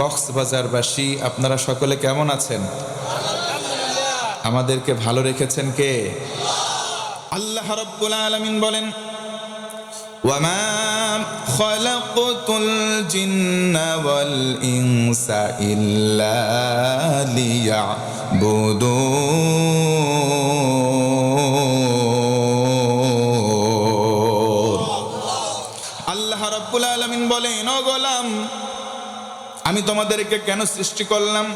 কক্সবাজারবাসী, আপনারা সকলে কেমন আছেন? আমাদেরকে ভালো রেখেছেন কে? আল্লাহ রব্বুল আলামিন বলেন আল্লাহ রব্বুল আলামিন বলেন, ও গোলাম আমি তোমাদেরকে কেন সৃষ্টি করলাম?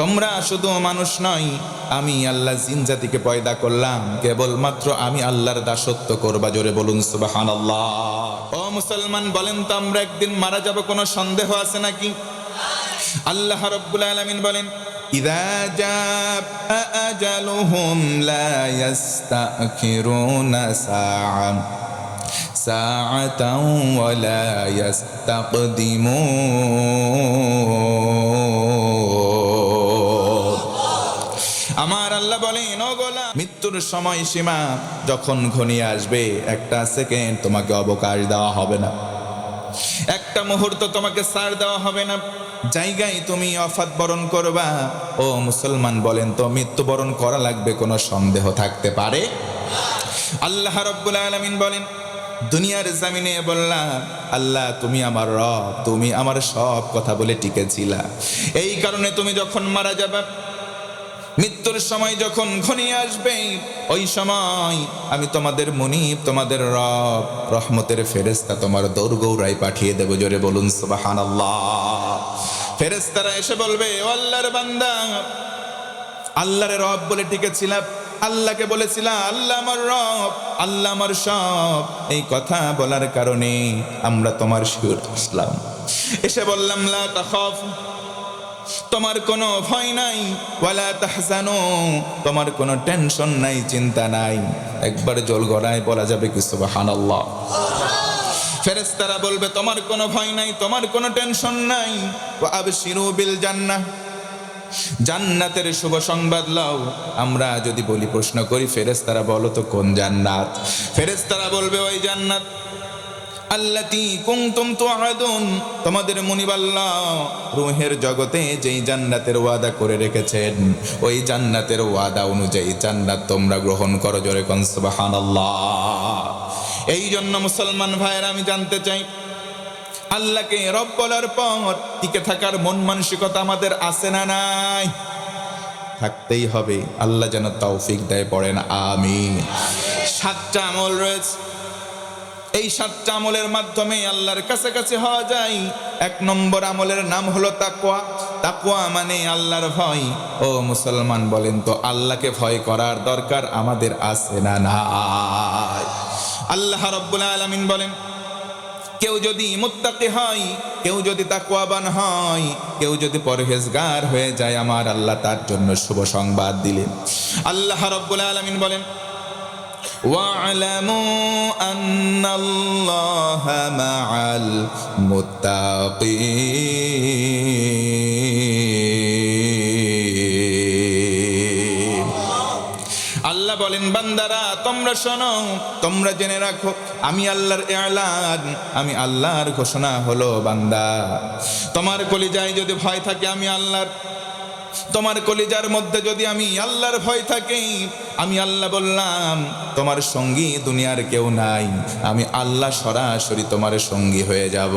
তোমরা শুধু মানুষ নয়, আমি আল্লাহ জিন জাতিকে পয়দা করলাম। কেবলমাত্র আমি আল্লাহর দাসত্ব করবা, জোরে বলুন সুবাহান ও মুসলমান, বলেন তো আমরা একদিন মারা যাব, কোনো সন্দেহ আছে নাকি? আল্লাহ রব্বুল আলামিন বলেন, ইদা লা ইস্তাখিরুনা সাআ ساعة ولا يستقدمون আমার আল্লাহ বলেন ও গোলা মৃত্যুর সময় সীমা যখন ঘনিয়ে আসবে একটা সেকেন্ড তোমাকে অবকাশ দেওয়া হবে না একটা মুহূর্ত তোমাকে সার দেওয়া হবে না জায়গায় তুমি অফাত বরণ করবা ও মুসলমান বলেন তো মৃত্যুবরণ করা লাগবে কোনো সন্দেহ থাকতে পারে আল্লাহ রব্বুল আলামিন বলেন দুনিয়ার জামিনে বললাম, আল্লাহ, তুমি আমার রব, তুমি আমার সব কথা বলে টিকেছিলা। এই কারণে তুমি যখন মারা যাবে, মৃত্যুর সময় যখন ঘনিয়ে আসবে, ওই সময় আমি তোমাদের মনিব, তোমাদের রব, রহমতের ফেরেস্তা তোমার দৌড়গৌড়াই পাঠিয়ে দেবো। জোরে বলুন সুবাহান ফেরেস্তারা এসে বলবে, ও আল্লাহর বান্দা, আল্লাহর রব বলে টিকেছিলাম আল্লাহকে বলেছিলাম, আল্লাহ আমার রব, আল্লাহ আমার সব। এই কথা বলার কারণে আমরা তোমার শিওর আসলাম। এসে বললাম, লা তাখাফ, তোমার কোনো ভয় নাই, ওয়ালা তাহজানো, তোমার কোনো টেনশন নাই, চিন্তা নাই। একবার জল গড়ায় বলা যাবে কি, সুবহানাল্লাহ। ফেরেশতারা বলবে, তোমার কোনো ভয় নাই, তোমার কোনো টেনশন নাই। ওয়া আবশিরু বিল জান্নাহ জান্নাতের শুভ সংবাদ লও। আমরা যদি বলি প্রশ্ন করি, ফেরেশতারা বলো তো কোন জান্নাত? ফেরেশতারা বলবে, ওই জান্নাত। আল্লাতি কুনতুম তুআদুন। তোমাদের মুনিবাল্লাহ রুহের জগতে যেই জান্নাতের ওয়াদা করে রেখেছেন, ওই জান্নাতের ওয়াদা অনুযায়ী জান্নাত তোমরা গ্রহণ করো জোরে কোন, সুবহানাল্লাহ। এই জন্য মুসলমান ভাইয়ের, আমি জানতে চাই আল্লাহকে রব বলার পর টিকে থাকার মন মানসিকতা আমাদের আছে না নাই? থাকতেই হবে। আল্লাহ যেন তৌফিক দেয়, পড়েন আমি সাতটা আমল রয়েছে। এই সাতটা আমলের মাধ্যমে আল্লাহর কাছাকাছি হওয়া যায়। এক নম্বর আমলের নাম হলো তাকুয়া তাকওয়া মানে আল্লাহর ভয়। ও মুসলমান, বলেন তো, আল্লাহকে ভয় করার দরকার আমাদের আছে না নাই? আল্লাহ রব্বুল আলামিন বলেন কেউ যদি মুত্তাকি হয় কেউ যদি তাকওয়াবান হয় কেউ যদি পরহেজগার হয়ে যায় আমার আল্লাহ তার জন্য শুভ সংবাদ দিলেন আল্লাহ রব্বুল আলামিন বলেন واعلموا أن الله مع المتقين তোমরা শোনো তোমরা জেনে রাখো আমি আল্লাহর এলান আমি আল্লাহর ঘোষণা হলো বান্দা তোমার কলিজায় যদি ভয় থাকে আমি আল্লাহর তোমার কলিজার মধ্যে যদি আমি আল্লাহর ভয় থাকি আমি আল্লাহ বললাম তোমার সঙ্গী দুনিয়ার কেউ নাই আমি আল্লাহ সরাসরি তোমার সঙ্গী হয়ে যাব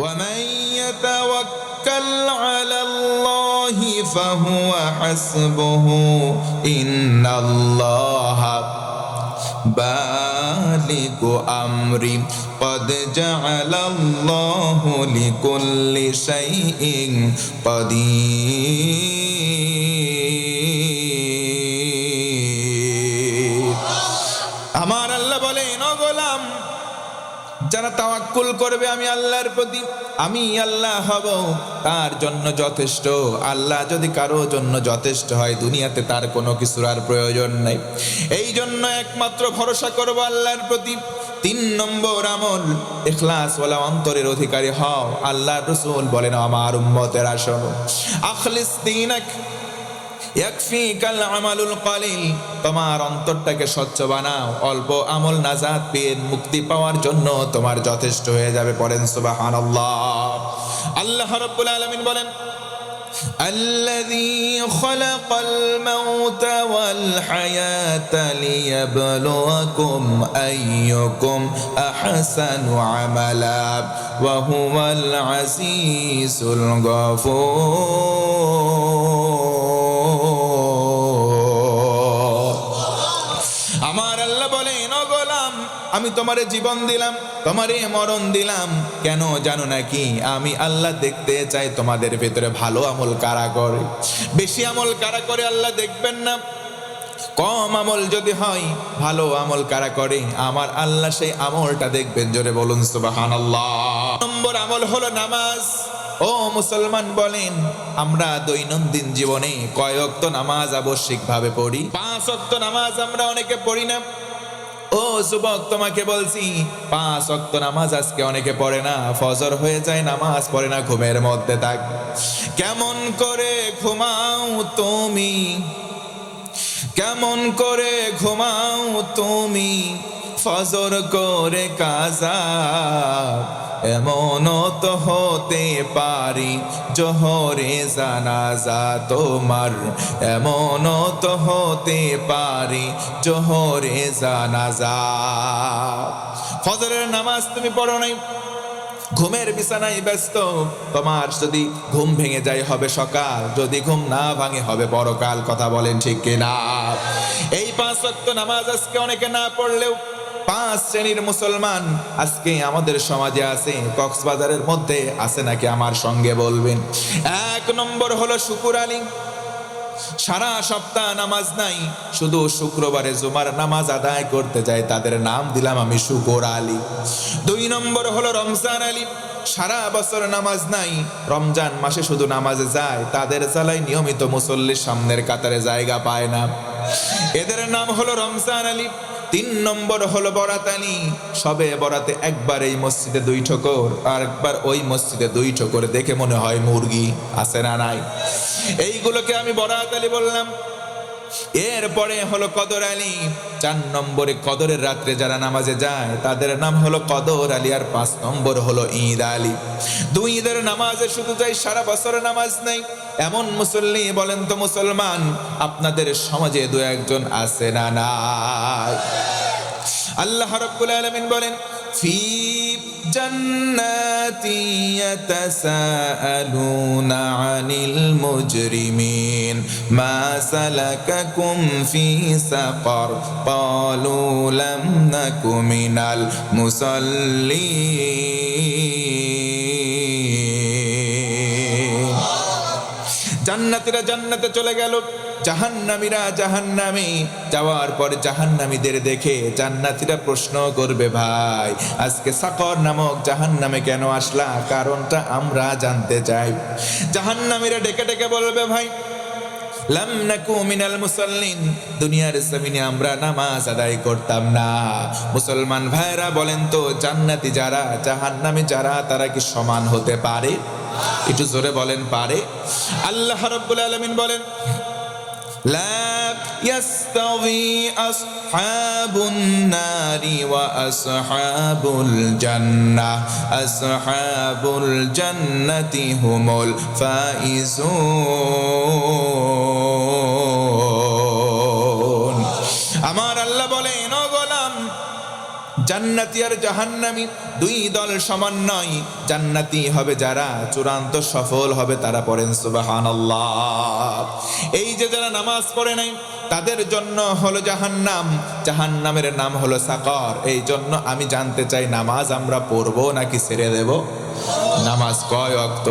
ومن يتوكل على الله فهو حسبه إن الله بالغ أمري قد جعل الله لكل شيء قدير তাওয়াক্কুল করবে আমি আল্লাহর প্রতি। আমি আল্লাহ হব, তার জন্য যথেষ্ট। আল্লাহ যদি কারও জন্য যথেষ্ট হয়, দুনিয়াতে তার কোনো কিছুর আর প্রয়োজন নাই। এই জন্য একমাত্র ভরসা করব আল্লাহর প্রতি। তিন নম্বর আমল ইখলাস ওয়ালা অন্তরের অধিকারী হও। আল্লাহ রসুল বলেন, আমার উম্মতের আসন। আখলিস দিনাক ইয়াকফিকাল আমালুল কালিল তোমার অন্তরটাকে স্বচ্ছ বানাও অল্প আমল নাজাত পেয়ে মুক্তি পাওয়ার জন্য তোমার যথেষ্ট হয়ে যাবে পড়েন সুবহানাল্লাহ আল্লাহ রাব্বুল আলামিন বলেন الذي خلق الموت والحياة ليبلوكم أيكم أحسن عملا وهو العزيز الغفور আমি তোমারে জীবন দিলাম, তোমারে মরণ দিলাম। কেন জানো নাকি? আমি আল্লাহ দেখতে চাই, তোমাদের ভেতরে ভালো আমল কারা করে? বেশি আমল কারা করে আল্লাহ দেখবেন না। কম আমল যদি হয়, ভালো আমল কারা করে? আমার আল্লাহ সেই আমলটা দেখবেন, জোরে বলুন সুবাহান নম্বর আমল হলো নামাজ। ও মুসলমান বলেন, আমরা দৈনন্দিন জীবনে কয় অক্ত নামাজ আবশ্যিকভাবে পড়ি? পাঁচ অক্ত নামাজ আমরা অনেকে পড়ি না। ও যুবক, তোমাকে বলছি, পাঁচ অক্ত নামাজ আজকে অনেকে পড়ে না, ফজর হয়ে যায়, নামাজ পড়ে না, ঘুমের মধ্যে থাক। কেমন করে ঘুমাও তুমি? কেমন করে ঘুমাও তুমি? ফজর করে কাজা এমন তো হতে পারি, জোহরে জানাজা তোমার। এমন তো হতে পারি, জোহরে জানাজা। ফজরের নামাজ তুমি পড়ো নাই, ঘুমের বিছানায় ব্যস্ত। তোমার যদি ঘুম ভেঙে যায় হবে সকাল, যদি ঘুম না ভাঙে হবে পরকাল, কথা বলেন ঠিক কিনা? এই পাঁচ নামাজ আজকে অনেকে না পড়লেও পাঁচ শ্রেণির মুসলমান আজকে আমাদের সমাজে আছে, কক্সবাজারের মধ্যে আছে নাকি আমার সঙ্গে বলবেন? এক নম্বর হলো শুকুর আলী। সারা সপ্তাহ নামাজ নাই, শুধু শুক্রবারে জুমার নামাজ আদায় করতে যায়, তাদের নাম দিলাম আমি শুকর আলী। দুই নম্বর হলো রমজান আলী। সারা বছর নামাজ নাই, রমজান মাসে শুধু নামাজে যায়, তাদের চালাই নিয়মিত মুসল্লির সামনের কাতারে জায়গা পায় না। এদের নাম হলো রমজান আলী। তিন নম্বর হলো বরাত আলী সবে বরাতে একবার এই মসজিদে দুই ঠোকর আর একবার ওই মসজিদে দুই ঠোকর দেখে মনে হয় মুরগি আছে না নাই। এইগুলোকে আমি বরাত আলী বললাম। এরপরে হলো কদর আলী। চার নম্বরে কদরের রাত্রে যারা নামাজে যায়, তাদের নাম হলো কদর আলী আর পাঁচ নম্বর হলো ঈদ আলী। দুই ঈদের নামাজে শুধু যাই, সারা বছর নামাজ নাই। এমন মুসল্লি বলেন তো মুসলমান, আপনাদের সমাজে দু একজন আছে না নাই? আল্লাহ রাব্বুল আলামিন বলেন, ফি জান্নাতি ইয়াতাসাআলুনা আনিল মুজরিমিন, মা সালাকাকুম ফি সাকার, ক্বালু লাম নাকু মিনাল মুসাল্লিন। জান্নাতীরা জান্নাতে চলে গেল। জাহান্নামীরা জাহান্নামী। যাওয়ার পর জাহান্নামীদের দেখে জান্নাতিরা প্রশ্ন করবে, ভাই, আজকে সাকর নামক জাহান্নামে কেন আসলা? কারণটা আমরা জানতে চাই। জাহান্নামীরা ডেকে ডেকে বলবে, ভাই লাম নাকু মিনাল মুসাল্লিন দুনিয়ার জমিনে আমরা নামাজ আদায় করতাম না মুসলমান ভাইরা বলেন তো জান্নাতি যারা জাহান্নামী যারা তারা কি সমান হতে পারে একটু জোরে বলেন পারে আল্লাহ রাব্বুল আলামিন বলেন لا يستوي أصحاب النار وأصحاب الجنة أصحاب الجنة هم الفائزون জান্নাতি আর জাহান্নামি, দুই দল সমান নয়। জান্নাতি হবে যারা, চূড়ান্ত সফল হবে তারা পড়েন সুবহানাল্লাহ। এই যে যারা নামাজ পড়ে নাই, তাদের জন্য হলো জাহান্নাম। জাহান্নামের নাম হলো সাকর। এই জন্য আমি জানতে চাই, নামাজ আমরা পড়ব নাকি ছেড়ে দেব? নামাজ কয় অক্ত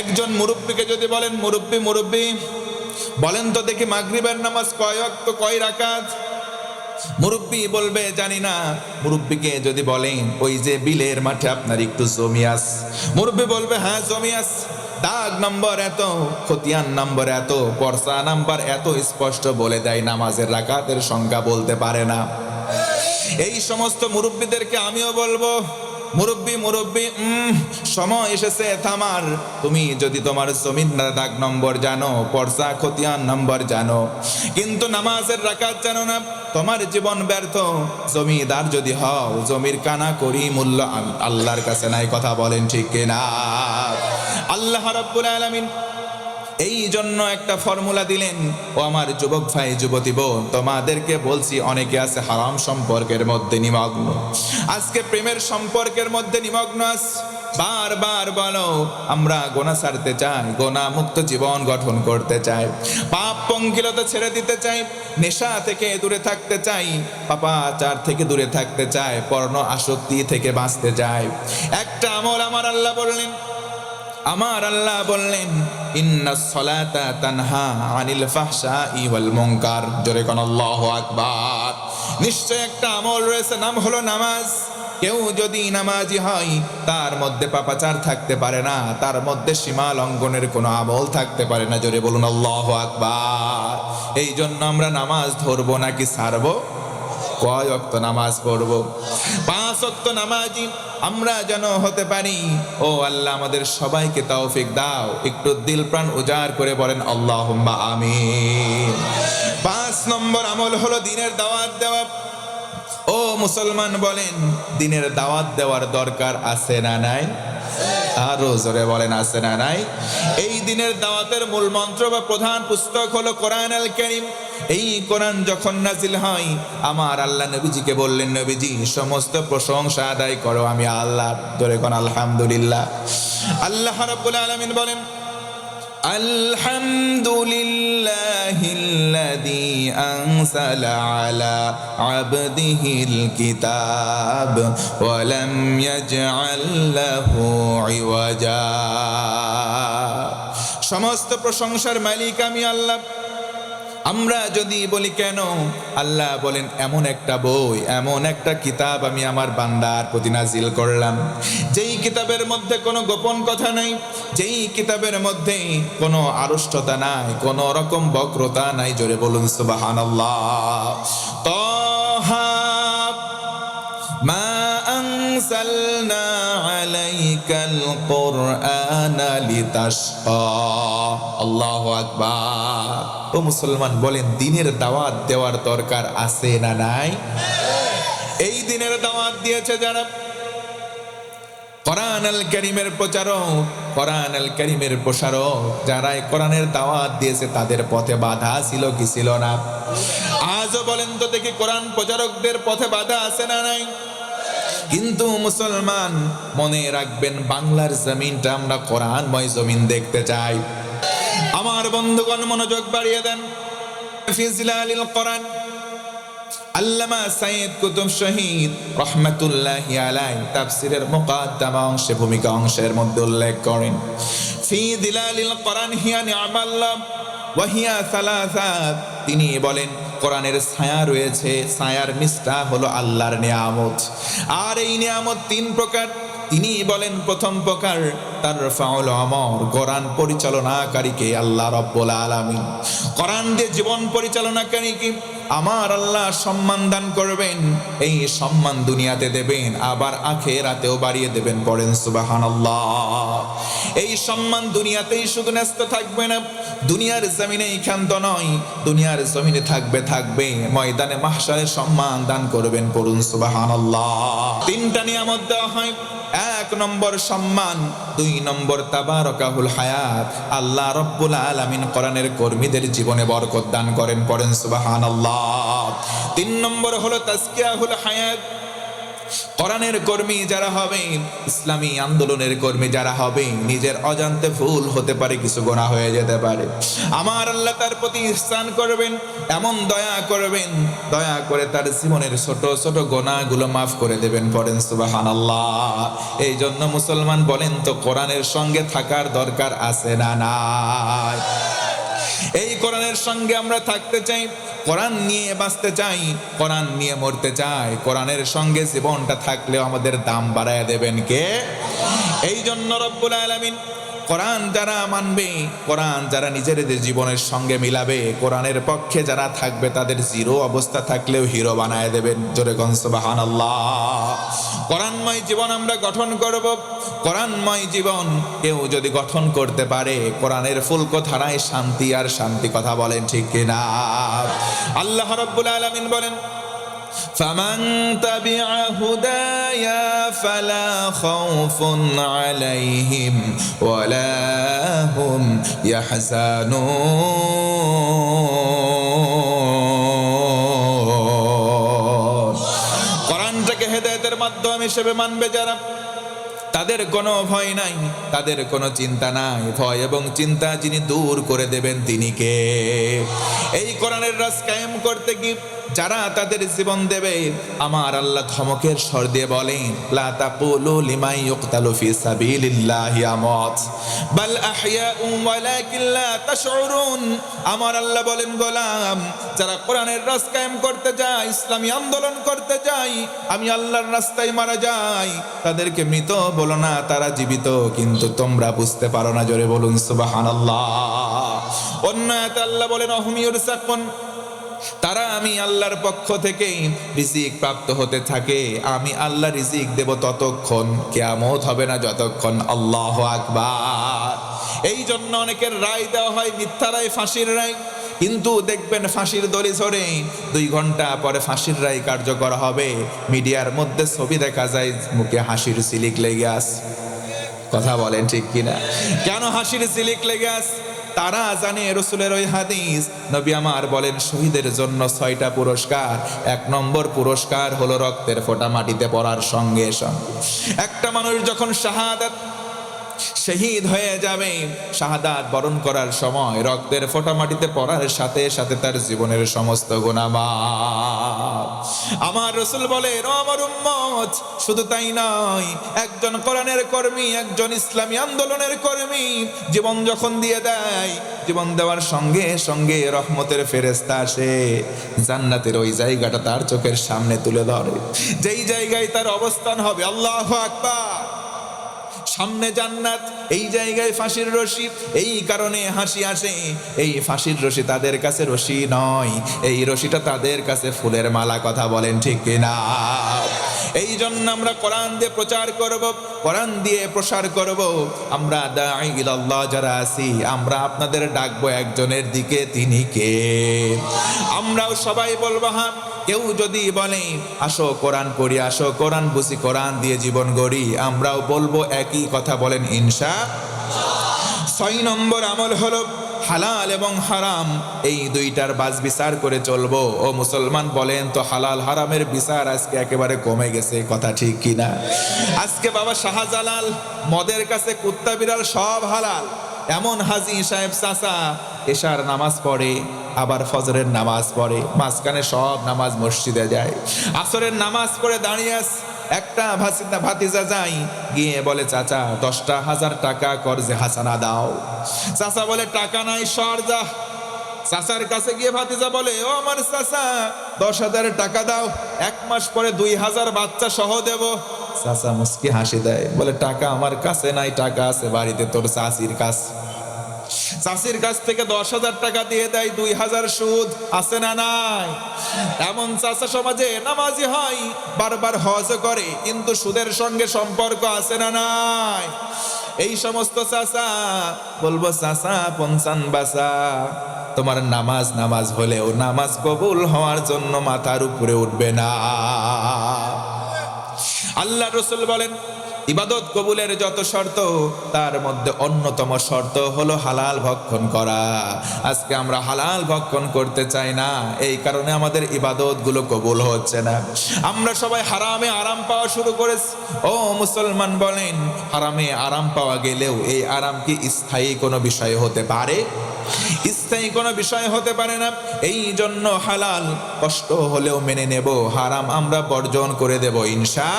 একজন মুরব্বীকে যদি বলেন, মুরব্বী মুরব্বী, বলেন তো দেখি মাগরিবের নামাজ কয় অক্ত কয় রাকাত? মুরব্বী বলবে, জানি না। মুরব্বীকে যদি বলেন, ওই যে বিলের মাঠে আপনার একটু জমি আস মুরব্বী বলবে হ্যাঁ জমি আস দাগ নম্বর এত, খতিয়ান নাম্বার এত, পর্সা নাম্বার এত স্পষ্ট বলে দেয়, নামাজের রাকাতের সংখ্যা বলতে পারে না। এই সমস্ত মুরব্বীদেরকে আমিও বলব মুরব্বী মুরব্বী সময় এসেছে, থামার। তুমি যদি তোমার জমিন দাগ নম্বর জানো পর্সা খতিয়ান নম্বর জানো, কিন্তু নামাজের রাকাত জানো না, তোমার জীবন ব্যর্থ। জমিদার যদি হও, জমির কানা করি মূল্য আল্লাহর কাছে নাই, কথা বলেন ঠিক কিনা? আল্লাহ রাব্বুল আলামিন এই জন্য একটা ফর্মুলা দিলেন, ও আমার যুবক ভাই, যুবতী বোন, তোমাদেরকে বলছি অনেকে আছে হারাম সম্পর্কের মধ্যে নিমগ্ন। আজকে প্রেমের সম্পর্কের মধ্যে নিমগ্ন আস। বারবার বলো, আমরা গোনা সারতে চাই, গোনা মুক্ত জীবন গঠন করতে চাই। পাপ পঙ্কিলতা ছেড়ে দিতে চাই, নেশা থেকে দূরে থাকতে চাই, পাপাচার থেকে দূরে থাকতে চাই পর্ণ আসক্তি থেকে বাঁচতে চাই। একটা আমল আমার আল্লাহ বললেন আমার আল্লাহ বললেন, ইন্না সলাতা তানহা আনিল ফাহশাই ওয়াল মুনকার। জোরে কোন আল্লাহু আকবার। নিশ্চয় একটা আমল রয়েছে, নাম হলো নামাজ। কেউ যদি নামাজি হয়, তার মধ্যে পাপাচার থাকতে পারে না, তার মধ্যে সীমা লঙ্ঘনের কোনো আমল থাকতে পারে না। জোরে বলুন আল্লাহ আকবার। এই জন্য আমরা নামাজ ধরবো নাকি ছাড়বো? কয় নামাজ পড়ব? পাঁচ অক্ত নামাজি আমরা যেন হতে পারি। ও আল্লাহ, আমাদের সবাইকে তৌফিক দাও। একটু দিল প্রাণ উজাড় করে বলেন আল্লাহ আমিন। পাঁচ নম্বর আমল হলো দিনের দাওয়াত দেওয়া। ও মুসলমান বলেন, দিনের দাওয়াত দেওয়ার দরকার আছে না নাই? আরও জোরে বলেন, আছে না নাই? এই দিনের দাওয়াতের মূল মন্ত্র বা প্রধান পুস্তক হলো কোরআন আল করিম। এই কোরআন যখন নাজিল হয়, আমার আল্লাহ নবীজিকে বললেন, নবীজি, সমস্ত প্রশংসা আদায় করো, আমি আল্লাহ, ধরে কোন আলহামদুলিল্লাহ। আল্লাহ রাব্বুল আলমিন বলেন, আলহামদুলিল্লাহ أنزل على عبده الكتاب ولم يجعل له عوجا সমস্ত প্রশংসার মালিক আমি আল্লাহ আমরা যদি বলি কেন? আল্লাহ বলেন, এমন একটা বই, এমন একটা কিতাব আমি আমার বান্দার প্রতি নাজিল করলাম। যেই কিতাবের মধ্যে কোনো গোপন কথা নাই, যেই কিতাবের মধ্যে কোনো আড়ষ্টতা নাই, কোনো রকম বক্রতা নাই। জোরে বলুন, সুবহানাল্লাহ। তহা أنزلنا عليك القرآن لتشقى الله أكبر ও মুসলমান বলেন দিনের দাওয়াত দেওয়ার দরকার আছে না নাই এই দিনের দাওয়াত দিয়েছে যারা কোরআন আল করিমের প্রচারক কোরআন আল করিমের প্রসারক যারা এই কোরআনের দাওয়াত দিয়েছে তাদের পথে বাধা ছিল কি ছিল না আজও বলেন তো দেখি কোরআন প্রচারকদের পথে বাধা আছে না নাই কিন্তু মুসলমান, মনে রাখবেন বাংলার জমিনটা আমরা কোরআনময় জমিন দেখতে চাই। আমার বন্ধুগণ, মনোযোগ বাড়িয়ে দেন। কোরআন, আল্লামা কুতুব শহীদ তাফসিরের ভূমিকা অংশের মধ্যে উল্লেখ করেন। ফি তিনি বলেন কোরআনের ছায়া রয়েছে, ছায়ার মিষ্টা হলো আল্লাহর নিয়ামত। আর এই নিয়ামত তিন প্রকার তিনি বলেন প্রথম প্রকার কোরআন পরিচালনাকারীকে আল্লাহ রব্বুল কোরআন দিয়ে জীবন আমার আল্লাহ সম্মান দান করবেন, এই সম্মান দুনিয়াতে দেবেন, আবার আখেরাতেও বাড়িয়ে দেবেন, পড়েন সুবহানাল্লাহ। এই সম্মান দুনিয়াতেই শুধু ন্যস্ত থাকবে না, দুনিয়ার জমিনেই ক্ষান্ত নয়, দুনিয়ার জমিনে থাকবে থাকবে, ময়দানে মাহশারে সম্মান দান করবেন, পড়ুন সুবহানাল্লাহ। তিনটা নিয়ামত দেওয়া হয়। এক নম্বর সম্মান, দুই নম্বর তাবারকাহুল হায়াত। আল্লাহ রব্বুল আলামিন কোরআনের কর্মীদের জীবনে বরকত দান করেন, পড়েন সুবহানাল্লাহ। তিন নম্বর হলো তাজকিয়াহুল হায়াত। কোরআনের কর্মী যারা হবে, ইসলামী আন্দোলনের কর্মী যারা হবে, নিজের অজান্তে ভুল হতে পারে, কিছু গোনা হয়ে যেতে পারে। আমার আল্লাহ তার প্রতি স্থান করবেন, এমন দয়া করবেন, দয়া করে তার জীবনের ছোট ছোট গোনাগুলো মাফ করে দেবেন, পড়েন সুবাহান আল্লাহ এই জন্য মুসলমান বলেন তো, কোরআনের সঙ্গে থাকার দরকার আছে না নাই? এই কোরআনের সঙ্গে আমরা থাকতে চাই কোরআন নিয়ে বাঁচতে চাই, কোরআন নিয়ে মরতে চাই, কোরআনের সঙ্গে জীবনটা থাকলেও আমাদের দাম বাড়ায় দেবেন কে? এই জন্য রব্বুল আলামিন কোরআন যারা মানবে, কোরআন যারা নিজেদের জীবনের সঙ্গে মিলাবে, কোরআনের পক্ষে যারা থাকবে, তাদের জিরো অবস্থা থাকলেও হিরো বানায় দেবেন। জোরে গনসবাহান আল্লাহ কোরআনময় জীবন আমরা গঠন করব। কোরআনময় জীবন কেউ যদি গঠন করতে পারে, কোরআনের ফুলকো ধারায় শান্তি আর শান্তি কথা বলেন ঠিক কিনা? আল্লাহ রব্বুল আলমিন বলেন فمن تبع هدايا فلا خوف عليهم ولا هم يحزنون قرآن تك هداية مدام شبه من بجرب তাদের কোনো ভয় নাই, তাদের কোনো চিন্তা নাই। ভয় এবং চিন্তা যিনি দূর করে দেবেন তিনি কে? এই কোরআনের রাজ কায়েম করতে কি যারা তাদের জীবন দেবে, আমার আল্লাহ ধমকের স্বর দিয়ে বলেন, লা তাকুলু লিমাই ইউকতালু ফি সাবিলিল্লাহি আমত বাল আহইয়াউ ওয়ালাকিন লা তাশউরুন। আমার আল্লাহ বলেন, গোলাম, যারা কোরআনের রাজ কায়েম করতে যায়, ইসলামী আন্দোলন করতে যায়, আমি আল্লাহর রাস্তায় মারা যাই, তাদেরকে মৃত বলো না, তারা জীবিত, কিন্তু তোমরা বুঝতে পারো না, জোরে বলুন, সুবহানাল্লাহ। অন্য আল্লাহ বলেন অহমিউর সাকুন তারা, আমি আল্লাহর পক্ষ থেকে রিজিক প্রাপ্ত হতে থাকে, আমি আল্লাহ রিজিক দেব ততক্ষণ, কেয়ামত হবে না যতক্ষণ, আল্লাহ আকবার। এই জন্য অনেকের রায় দেওয়া হয়, মিথ্যা রায়, ফাঁসির রায়। কিন্তু দেখবেন ফাঁসির দড়ি ধরে দুই ঘণ্টা পরে ফাঁসির রায় কার্যকর হবে। মিডিয়ার মধ্যে ছবি দেখা যায়, মুখে হাসির সিলিক লেগে আস। কথা বলেন ঠিক কিনা? কেন হাসির সিলিক লেগে আস? তারা জানে রসুলের ওই হাদিস। নবী আমার বলেন, শহীদের জন্য ছয়টা পুরস্কার। এক নম্বর পুরস্কার হলো রক্তের ফোঁটা মাটিতে পড়ার সঙ্গে সঙ্গে। একটা মানুষ যখন শাহাদাত শহীদ হয়ে যাবে। শাহাদাত বরণ করার সময় রক্তের ফোঁটা মাটিতে পড়ার সাথে সাথে তার জীবনের সমস্ত গুণামা আমার রসুল বলে শুধু তাই নয়, একজন কোরআনের কর্মী, একজন ইসলামী আন্দোলনের কর্মী, জীবন যখন দিয়ে দেয়, জীবন দেওয়ার সঙ্গে সঙ্গে রহমতের ফেরেস্তা আসে। জান্নাতের ওই জায়গাটা তার চোখের সামনে তুলে ধরে। যেই জায়গায় তার অবস্থান হবে, আল্লাহ আকবার। সামনে জান্নাত, এই জায়গায় ফাঁসির রশি, এই কারণে হাসি আসে। এই ফাঁসির রশি তাদের কাছে রশি নয়, এই রশিটা তাদের কাছে ফুলের মালা, কথা বলেন ঠিক কিনা? এই জন্য আমরা কোরআন দিয়ে প্রচার করব, কোরআন দিয়ে প্রসার করব। আমরা দাঈ যারা আছি, আমরা আপনাদের ডাকবো একজনের দিকে, তিনি কে? আমরাও সবাই বলব হ্যাঁ কেউ যদি বলে, আসো কোরআন পড়ি, আসো কোরআন বুঝি, কোরআন দিয়ে জীবন গড়ি, আমরাও বলব একই কথা বলেন ইনসা ছয় নম্বর আমল হলো হালাল এবং হারাম। এই দুইটার বাজ বিচার করে চলবো। ও মুসলমান বলেন, তো হালাল হারামের বিচার আজকে একেবারে কমে গেছে, কথা ঠিক কিনা? আজকে বাবা শাহজালাল, মদের কাছে কুত্তা বিড়াল সব হালাল। এমন হাজি সাহেব চাচা, এশার নামাজ পড়ে, আবার ফজরের নামাজ পড়ে, মাঝখানে সব নামাজ মসজিদে যায়। আসরের নামাজ পড়ে দাঁড়িয়ে আস, একটা ভাসিদা ভাতিজা যাই গিয়ে বলে, চাচা, দশটা হাজার টাকা কর্জে হাসানা দাও। চাচা বলে, টাকা নাই, সর যা। চাচার কাছে গিয়ে ভাতিজা বলে, ও আমার চাচা, দশ হাজার টাকা দাও, এক মাস পরে দুই হাজার বাচ্চা সহ দেব। চাচা মুস্কি হাসি দেয়। বলে, টাকা আমার কাছে নাই, টাকা আছে বাড়িতে তোর চাষির কাছে। চাষির কাছ থেকে দশ হাজার টাকা দিয়ে দেয়, দুই হাজার সুদ। আছে না নাই? এমন চাষা সমাজে নামাজি হয়, বারবার হজ করে, কিন্তু সুদের সঙ্গে সম্পর্ক আছে না নাই? এই সমস্ত চাষা বলব চাষা পঞ্চান বাসা তোমার নামাজ নামাজ হলেও নামাজ কবুল হওয়ার জন্য মাথার উপরে উঠবে না। আল্লাহ রসুল বলেন, ইবাদত কবুলের যত শর্ত, তার মধ্যে অন্যতম শর্ত হলো হালাল ভক্ষণ করা। আজকে আমরা হালাল ভক্ষণ করতে চাই না, এই কারণে আমাদের ইবাদতগুলো কবুল হচ্ছে না। আমরা সবাই হারামে আরাম পাওয়া শুরু করেছি। ও মুসলমান বলেন, হারামে আরাম পাওয়া গেলেও এই আরাম কি স্থায়ী কোনো বিষয় হতে পারে? স্থায়ী কোনো বিষয় হতে পারে না। এই জন্য হালাল, কষ্ট হলেও মেনে নেব, হারাম আমরা বর্জন করে দেব ইনশা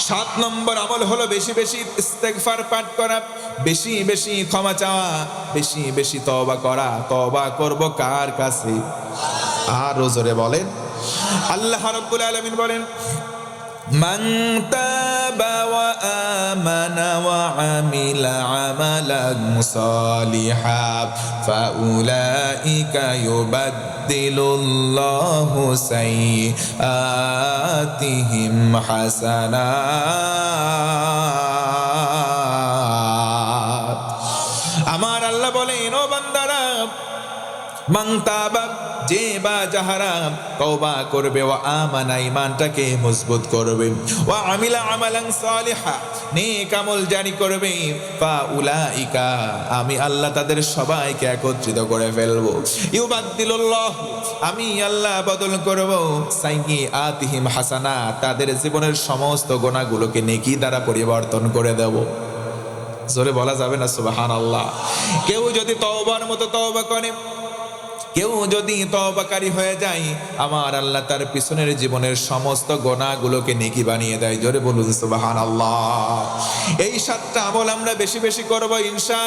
সাত নম্বর আমল হলো বেশি বেশি ইস্তেকফার পাঠ করা, বেশি বেশি ক্ষমা চাওয়া, বেশি বেশি তওবা করা। তওবা করব কার কাছে? আর জোরে বলেন। আল্লাহ রাব্বুল আলামিন বলেন من تاب وآمن وعمل عملا صالحا فأولئك يبدل الله سيئاتهم حسنات আমার আল্লাহ বলেন ও বান্দারা মাংতাবা যে বা যাহারা তওবা করবে ও আমানা ইমানটাকে মজবুত করবে। ও আমিলা আমালান সালিহা, নেক আমল জারি করবে। ফা উলাইকা, আমি আল্লাহ তাদের সবাইকে একত্রিত করে ফেলব। ইউবাদদিলুল্লাহ, আমি আল্লাহ বদল করব। সাইয়ি আতিহিম হাসানা, তাদের জীবনের সমস্ত গোনাগুলোকে নেকি দ্বারা পরিবর্তন করে দেব। জোরে বলা যাবে না সুবাহান আল্লাহ কেউ যদি তওবার মতো তওবা করে কেউ যদি তবাকারী হয়ে যায়, আমার আল্লাহ তার পিছনের জীবনের সমস্ত গোনাগুলোকে নেকি বানিয়ে দেয়। জোরে বলুন সুবাহান আল্লাহ এই সাতটা আমল আমরা বেশি বেশি করব, ইনশা